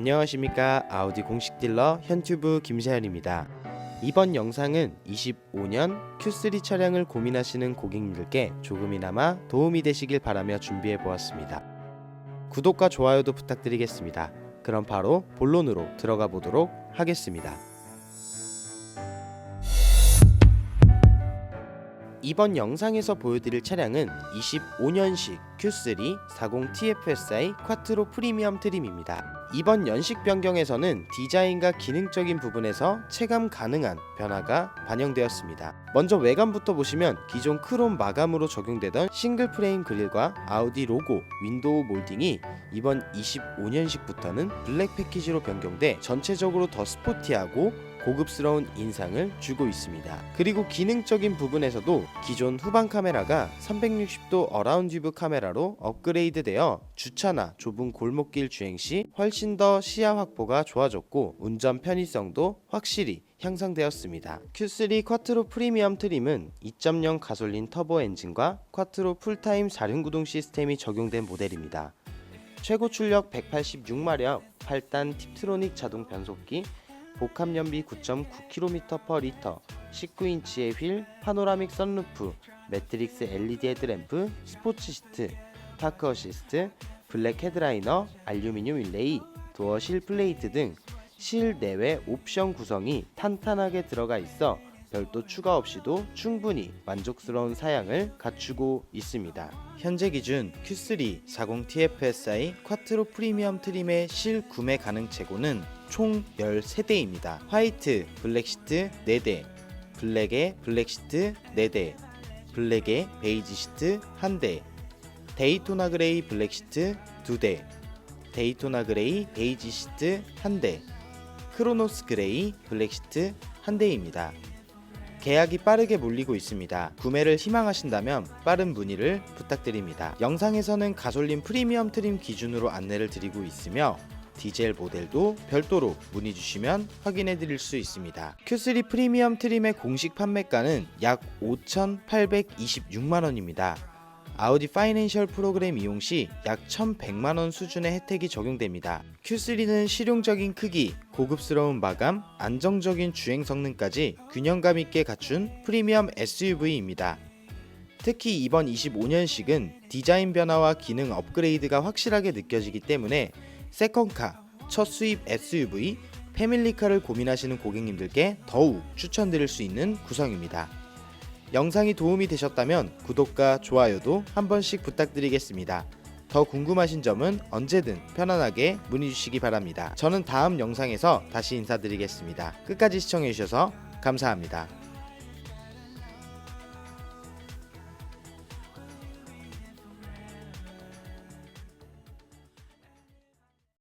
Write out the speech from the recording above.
안녕하십니까 아우디 공식 딜러 현튜브 김세현입니다. 이번 영상은 25년 Q3 차량을 고민하시는 고객님들께 조금이나마 도움이 되시길 바라며 준비해 보았습니다. 구독과 좋아요도 부탁드리겠습니다. 그럼 바로 본론으로 들어가 보도록 하겠습니다. 이번 영상에서 보여드릴 차량은 25년식 Q3 40TFSI 쿼트로 프리미엄 트림입니다. 이번 연식 변경에서는 디자인과 기능적인 부분에서 체감 가능한 변화가 반영되었습니다. 먼저 외관부터 보시면 기존 크롬 마감으로 적용되던 싱글 프레임 그릴과 아우디 로고, 윈도우 몰딩이 이번 25년식부터는 블랙 패키지로 변경돼 전체적으로 더 스포티하고 고급스러운 인상을 주고 있습니다. 그리고 기능적인 부분에서도 기존 후방 카메라가 360도 어라운드 뷰 카메라로 업그레이드 되어 주차나 좁은 골목길 주행 시 훨씬 더 시야 확보가 좋아졌고 운전 편의성도 확실히 향상되었습니다. Q3 쿼트로 프리미엄 트림은 2.0 가솔린 터보 엔진과 쿼트로 풀타임 4륜 구동 시스템이 적용된 모델입니다. 최고 출력 186마력 8단 팁트로닉 자동 변속기 복합 연비 9.9km/리터 19인치의 휠, 파노라믹 선루프, 매트릭스 LED 헤드램프, 스포츠 시트, 파크 어시스트, 블랙 헤드라이너, 알루미늄 윌레이, 도어 실 플레이트 등 실 내외 옵션 구성이 탄탄하게 들어가 있어 별도 추가 없이도 충분히 만족스러운 사양을 갖추고 있습니다. 현재 기준 Q3 40TFSI 쿼트로 프리미엄 트림의 실 구매 가능 재고는 총 13대입니다. 화이트, 블랙 시트 4대, 블랙에 블랙 시트 4대, 블랙에 베이지 시트 1대, 데이토나 그레이 블랙 시트 2대, 데이토나 그레이 베이지 시트 1대, 크로노스 그레이 블랙 시트 1대입니다. 계약이 빠르게 몰리고 있습니다. 구매를 희망하신다면 빠른 문의를 부탁드립니다. 영상에서는 가솔린 프리미엄 트림 기준으로 안내를 드리고 있으며 디젤 모델도 별도로 문의 주시면 확인해 드릴 수 있습니다. Q3 프리미엄 트림의 공식 판매가는 약 5,826만 원입니다. 아우디 파이낸셜 프로그램 이용 시 약 1,100만 원 수준의 혜택이 적용됩니다. Q3는 실용적인 크기, 고급스러운 마감, 안정적인 주행 성능까지 균형감 있게 갖춘 프리미엄 SUV입니다. 특히 이번 25년식은 디자인 변화와 기능 업그레이드가 확실하게 느껴지기 때문에 세컨카, 첫 수입 SUV, 패밀리카를 고민하시는 고객님들께 더욱 추천드릴 수 있는 구성입니다. 영상이 도움이 되셨다면 구독과 좋아요도 한 번씩 부탁드리겠습니다. 더 궁금하신 점은 언제든 편안하게 문의 주시기 바랍니다. 저는 다음 영상에서 다시 인사드리겠습니다. 끝까지 시청해주셔서 감사합니다.